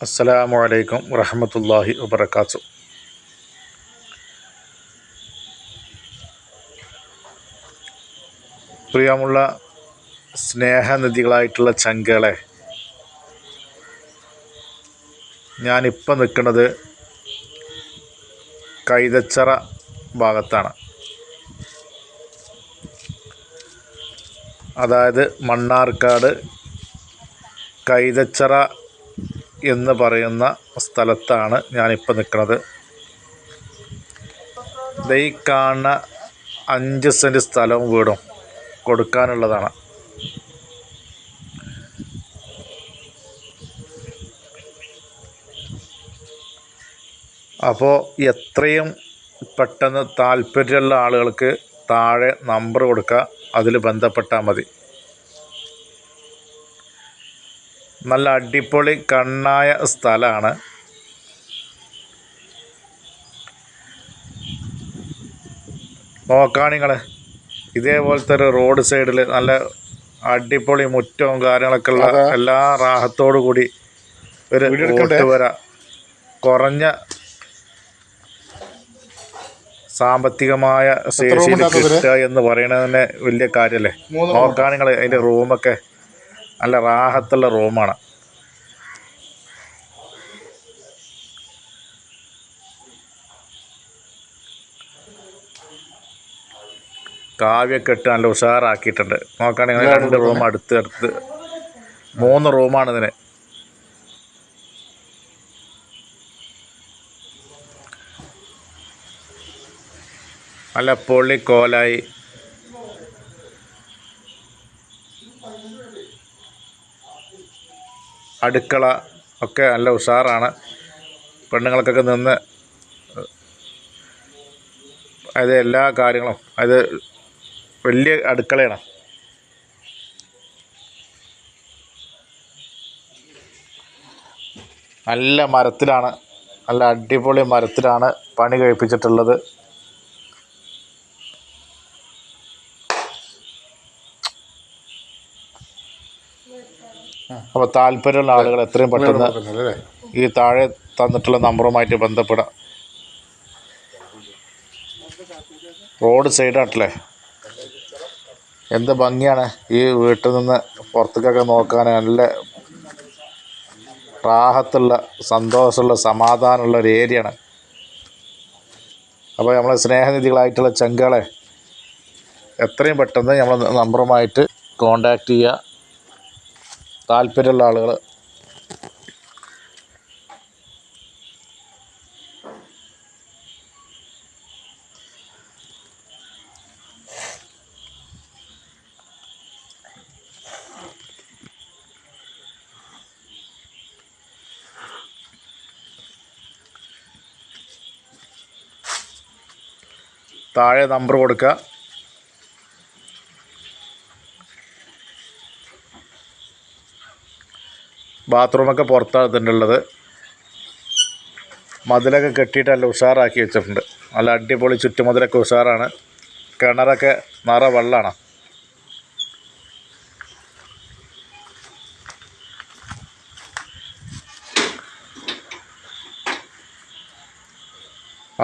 അസ്സലാമു അലൈക്കും വറഹമത്തല്ലാഹി വബർക്കാത്തു പ്രിയമുള്ള സ്നേഹനിധികളായിട്ടുള്ള ചങ്കളെ ഞാനിപ്പോൾ നിൽക്കുന്നത് കൈതച്ചറ ഭാഗത്താണ്. അതായത് മണ്ണാർക്കാട് കൈതച്ചറ എന്ന് പറയുന്ന സ്ഥലത്താണ് ഞാനിപ്പോൾ നിൽക്കുന്നത് ദൈ കാണുന്ന അഞ്ച് സെന്റ് സ്ഥലവും വീടും കൊടുക്കാനുള്ളതാണ്. അപ്പോൾ എത്രയും പെട്ടെന്ന് താല്പര്യമുള്ള ആളുകൾക്ക് താഴെ നമ്പർ കൊടുക്കുക. അതിൽ ബന്ധപ്പെട്ടാൽ മതി. നല്ല അടിപൊളി കണ്ണായ സ്ഥലമാണ്. നോക്കാണിങ്ങൾ ഇതേപോലത്തെ ഒരു റോഡ് സൈഡിൽ നല്ല അടിപൊളി മുറ്റവും കാര്യങ്ങളൊക്കെ ഉള്ള എല്ലാ റാഹത്തോടു കൂടി ഒരു വര കുറഞ്ഞ സാമ്പത്തികമായ ശേഷിയിൽ കിട്ടുക എന്ന് പറയുന്നത് തന്നെ വലിയ കാര്യമല്ലേ നോക്കാണിങ്ങൾ അതിന്റെ റൂമൊക്കെ. നല്ല റാഹത്തുള്ള റൂമാണ്. കാവ്യൊക്കെ ഇട്ട് നല്ല ഉഷാറാക്കിയിട്ടുണ്ട്. നോക്കുകയാണെങ്കിൽ രണ്ട് റൂം അടുത്ത് അടുത്ത്. മൂന്ന് റൂമാണ് ഇതിന്. നല്ല പൊള്ളി കോലായി അടുക്കള ഒക്കെ നല്ല ഉഷാറാണ്. പെണ്ണുങ്ങൾക്കൊക്കെ നിന്ന് അത് എല്ലാ കാര്യങ്ങളും അത് വലിയ അടുക്കളയാണ്. നല്ല മരത്തിലാണ് നല്ല അടിപൊളി മരത്തിലാണ് പണി കഴിപ്പിച്ചിട്ടുള്ളത്. അപ്പോൾ താല്പര്യമുള്ള ആളുകൾ എത്രയും പെട്ടെന്ന് ഈ താഴെ തന്നിട്ടുള്ള നമ്പറുമായിട്ട് ബന്ധപ്പെടാം. റോഡ് സൈഡാട്ടല്ലേ എന്ത് ഭംഗിയാണ് ഈ വീട്ടിൽ നിന്ന് പുറത്തേക്കൊക്കെ നോക്കാൻ നല്ല റാഹത്തുള്ള സന്തോഷമുള്ള സമാധാനമുള്ള ഒരു ഏരിയയാണ്. അപ്പോൾ നമ്മളെ സ്നേഹനിധികളായിട്ടുള്ള ചങ്കളെ എത്രയും പെട്ടെന്ന് നമ്മൾ നമ്പറുമായിട്ട് കോണ്ടാക്ട് ചെയ്യുക. താല്പര്യമുള്ള ആളുകൾ താഴെ നമ്പർ കൊടുക്കുക ബാത്റൂമൊക്കെ പുറത്താണ് തന്നെ ഉള്ളത് മതിലൊക്കെ കെട്ടിയിട്ട് നല്ല ഉഷാറാക്കി വെച്ചിട്ടുണ്ട്. നല്ല അടിപൊളി ചുറ്റുമതിലൊക്കെ ഉഷാറാണ്. കിണറൊക്കെ നിറ വെള്ളമാണ്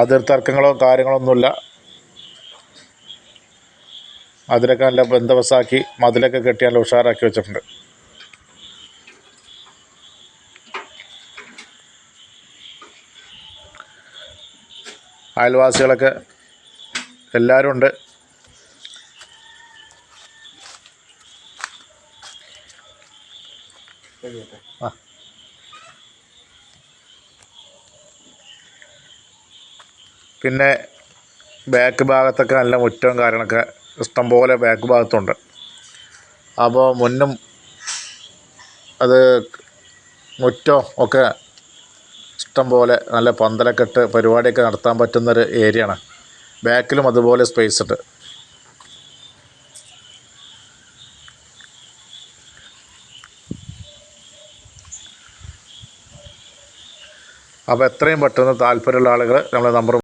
അതിർ തർക്കങ്ങളോ കാര്യങ്ങളോ ഒന്നുമില്ല. അതിലൊക്കെ നല്ല ബന്ധവസാക്കി മതിലൊക്കെ കെട്ടി നല്ല ഉഷാറാക്കി വെച്ചിട്ടുണ്ട്. അയൽവാസികളൊക്കെ എല്ലാവരും ഉണ്ട്. പിന്നെ ബാക്ക് ഭാഗത്തൊക്കെ നല്ല മുറ്റവും കാര്യങ്ങളൊക്കെ ഇഷ്ടംപോലെ ബാക്ക് ഭാഗത്തുണ്ട്. അപ്പോൾ മുന്നും അത് മുറ്റം ഒക്കെ ഇഷ്ടം പോലെ നല്ല പന്തലക്കെട്ട് പരിപാടിയൊക്കെ നടത്താൻ പറ്റുന്നൊരു ഏരിയയാണ്. ബാക്കിലും അതുപോലെ സ്പേസ് ഉണ്ട് അപ്പോൾ എത്രയും പെട്ടെന്ന് താല്പര്യമുള്ള ആളുകൾ നമ്മളെ നമ്പർ